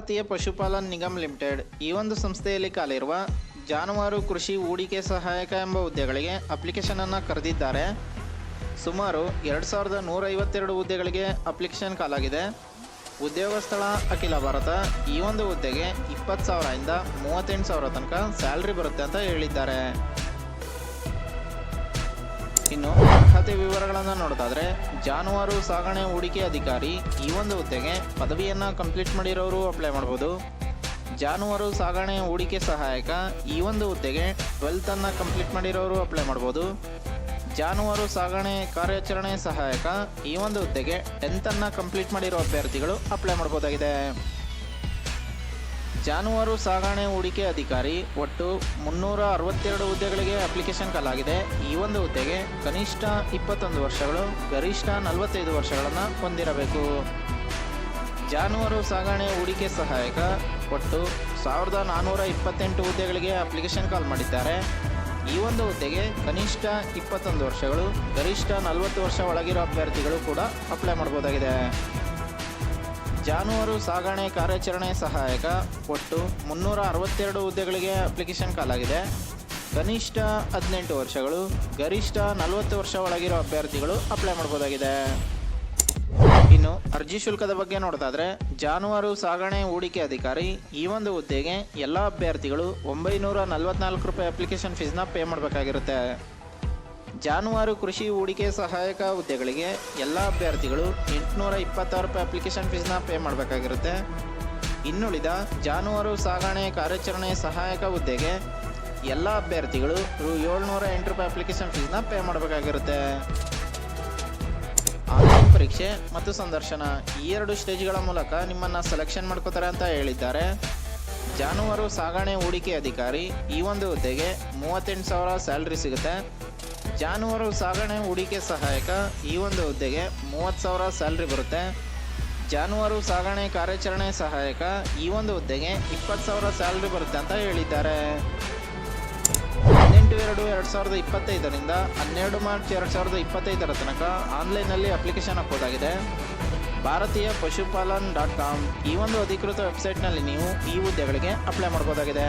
ಭಾರತೀಯ ಪಶುಪಾಲನ್ ನಿಗಮ್ ಲಿಮಿಟೆಡ್ ಈ ಒಂದು ಸಂಸ್ಥೆಯಲ್ಲಿ ಕಾಲಿರುವ ಜಾನುವಾರು ಕೃಷಿ ಹೂಡಿಕೆ ಸಹಾಯಕ ಎಂಬ ಹುದ್ದೆಗಳಿಗೆ ಅಪ್ಲಿಕೇಶನ್ ಅನ್ನು ಕರೆದಿದ್ದಾರೆ. ಸುಮಾರು ಎರಡು ಸಾವಿರದ ನೂರ ಐವತ್ತೆರಡು ಹುದ್ದೆಗಳಿಗೆ ಅಪ್ಲಿಕೇಶನ್ ಕಾಲಾಗಿದೆ. ಉದ್ಯೋಗ ಸ್ಥಳ ಅಖಿಲ ಭಾರತ ಈ ಒಂದು ಹುದ್ದೆಗೆ ಇಪ್ಪತ್ತು ಸಾವಿರದಿಂದ ಮೂವತ್ತೆಂಟು ಸಾವಿರ ತನಕ ಸ್ಯಾಲ್ರಿ ಬರುತ್ತೆ ಅಂತ ಹೇಳಿದ್ದಾರೆ. ಇನ್ನು ಅರ್ಹತೆ ವಿವರಗಳನ್ನು ನೋಡೋದಾದ್ರೆ ಜಾನುವಾರು ಸಾಗಣೆ ಹೂಡಿಕೆ ಅಧಿಕಾರಿ ಈ ಒಂದು ಹುದ್ದೆಗೆ ಪದವಿಯನ್ನು ಕಂಪ್ಲೀಟ್ ಮಾಡಿರೋರು ಅಪ್ಲೈ ಮಾಡ್ಬೋದು. ಜಾನುವಾರು ಸಾಗಣೆ ಹೂಡಿಕೆ ಸಹಾಯಕ ಈ ಒಂದು ಹುದ್ದೆಗೆ ಟ್ವೆಲ್ತನ್ನು ಕಂಪ್ಲೀಟ್ ಮಾಡಿರೋರು ಅಪ್ಲೈ ಮಾಡ್ಬೋದು. ಜಾನುವಾರು ಸಾಗಣೆ ಕಾರ್ಯಾಚರಣೆ ಸಹಾಯಕ ಈ ಒಂದು ಹುದ್ದೆಗೆ ಟೆಂತನ್ನು ಕಂಪ್ಲೀಟ್ ಮಾಡಿರೋ ಅಭ್ಯರ್ಥಿಗಳು ಅಪ್ಲೈ ಮಾಡ್ಬೋದಾಗಿದೆ. ಜಾನುವಾರು ಸಾಗಣೆ ಹೂಡಿಕೆ ಅಧಿಕಾರಿ ಒಟ್ಟು ಮುನ್ನೂರ ಅರವತ್ತೆರಡು ಹುದ್ದೆಗಳಿಗೆ ಅಪ್ಲಿಕೇಶನ್ ಕಾಲಾಗಿದೆ. ಈ ಒಂದು ಹುದ್ದೆಗೆ ಕನಿಷ್ಠ ಇಪ್ಪತ್ತೊಂದು ವರ್ಷಗಳು, ಗರಿಷ್ಠ ನಲವತ್ತೈದು ವರ್ಷಗಳನ್ನು ಹೊಂದಿರಬೇಕು. ಜಾನುವಾರು ಸಾಗಣೆ ಹೂಡಿಕೆ ಸಹಾಯಕ ಒಟ್ಟು ಸಾವಿರದ ನಾನ್ನೂರ ಇಪ್ಪತ್ತೆಂಟು ಹುದ್ದೆಗಳಿಗೆ ಅಪ್ಲಿಕೇಶನ್ ಕಾಲ್ ಮಾಡಿದ್ದಾರೆ. ಈ ಒಂದು ಹುದ್ದೆಗೆ ಕನಿಷ್ಠ ಇಪ್ಪತ್ತೊಂದು ವರ್ಷಗಳು, ಗರಿಷ್ಠ ನಲವತ್ತು ವರ್ಷ ಒಳಗಿರೋ ಅಭ್ಯರ್ಥಿಗಳು ಕೂಡ ಅಪ್ಲೈ ಮಾಡ್ಬೋದಾಗಿದೆ ಜಾನುವಾರು ಸಾಗಣೆ ಕಾರ್ಯಾಚರಣೆ ಸಹಾಯಕ. ಒಟ್ಟು ಮುನ್ನೂರ ಅರವತ್ತೆರಡು ಹುದ್ದೆಗಳಿಗೆ ಅಪ್ಲಿಕೇಶನ್ ಕಾಲಾಗಿದೆ. ಕನಿಷ್ಠ ಹದಿನೆಂಟು ವರ್ಷಗಳು, ಗರಿಷ್ಠ ನಲವತ್ತು ವರ್ಷ ಒಳಗಿರೋ ಅಭ್ಯರ್ಥಿಗಳು ಅಪ್ಲೈ ಮಾಡ್ಬೋದಾಗಿದೆ. ಇನ್ನು ಅರ್ಜಿ ಶುಲ್ಕದ ಬಗ್ಗೆ ನೋಡೋದಾದ್ರೆ, ಜಾನುವಾರು ಸಾಗಣೆ ಹೂಡಿಕೆ ಅಧಿಕಾರಿ ಈ ಒಂದು ಹುದ್ದೆಗೆ ಎಲ್ಲ ಅಭ್ಯರ್ಥಿಗಳು ಒಂಬೈನೂರ ನಲವತ್ನಾಲ್ಕು ರೂಪಾಯಿ ಅಪ್ಲಿಕೇಶನ್ ಫೀಸ್ನ ಪೇ ಮಾಡಬೇಕಾಗಿರುತ್ತೆ. ಜಾನುವಾರು ಕೃಷಿ ಹೂಡಿಕೆ ಸಹಾಯಕ ಹುದ್ದೆಗಳಿಗೆ ಎಲ್ಲ ಅಭ್ಯರ್ಥಿಗಳು ಎಂಟುನೂರ ಇಪ್ಪತ್ತಾರು ರೂಪಾಯಿ ಅಪ್ಲಿಕೇಶನ್ ಫೀಸ್ನ ಪೇ ಮಾಡಬೇಕಾಗಿರುತ್ತೆ. ಇನ್ನುಳಿದ ಜಾನುವಾರು ಸಾಗಣೆ ಕಾರ್ಯಾಚರಣೆ ಸಹಾಯಕ ಹುದ್ದೆಗೆ ಎಲ್ಲ ಅಭ್ಯರ್ಥಿಗಳು ರು ಏಳ್ನೂರ ಎಂಟು ರೂಪಾಯಿ ಅಪ್ಲಿಕೇಶನ್ ಫೀಸ್ನ ಪೇ ಮಾಡಬೇಕಾಗಿರುತ್ತೆ. ಆನ್ಲೈನ್ ಪರೀಕ್ಷೆ ಮತ್ತು ಸಂದರ್ಶನ ಈ ಎರಡು ಸ್ಟೇಜ್ಗಳ ಮೂಲಕ ನಿಮ್ಮನ್ನು ಸೆಲೆಕ್ಷನ್ ಮಾಡ್ಕೋತಾರೆ ಅಂತ ಹೇಳಿದ್ದಾರೆ. ಜಾನುವಾರು ಸಾಗಣೆ ಹೂಡಿಕೆ ಅಧಿಕಾರಿ ಈ ಒಂದು ಹುದ್ದೆಗೆ ಮೂವತ್ತೆಂಟು ಸಾವಿರ ಸ್ಯಾಲ್ರಿ ಸಿಗುತ್ತೆ. ಜಾನುವಾರು ಸಾಗಣೆ ಹೂಡಿಕೆ ಸಹಾಯಕ ಈ ಒಂದು ಹುದ್ದೆಗೆ ಮೂವತ್ತು ಸಾವಿರ ಸ್ಯಾಲ್ರಿ ಬರುತ್ತೆ. ಜಾನುವಾರು ಸಾಗಣೆ ಕಾರ್ಯಾಚರಣೆ ಸಹಾಯಕ ಈ ಒಂದು ಹುದ್ದೆಗೆ ಇಪ್ಪತ್ತು ಸಾವಿರ ಸ್ಯಾಲ್ರಿ ಬರುತ್ತೆ ಅಂತ ಹೇಳಿದ್ದಾರೆ. ಹದಿನೆಂಟು ಎರಡು ಎರಡು ಸಾವಿರದ ಇಪ್ಪತ್ತೈದರಿಂದ ಹನ್ನೆರಡು ಮಾರ್ಚ್ ಎರಡು ಸಾವಿರದ ಇಪ್ಪತ್ತೈದರ ತನಕ ಆನ್ಲೈನಲ್ಲಿ ಅಪ್ಲಿಕೇಶನ್ ಹಾಕೋದಾಗಿದೆ ಭಾರತೀಯ ಪಶುಪಾಲನ್ ಡಾಟ್ ಕಾಮ್ ಈ ಒಂದು ಅಧಿಕೃತ ವೆಬ್ಸೈಟ್ನಲ್ಲಿ ನೀವು ಈ ಹುದ್ದೆಗಳಿಗೆ ಅಪ್ಲೈ ಮಾಡ್ಬೋದಾಗಿದೆ.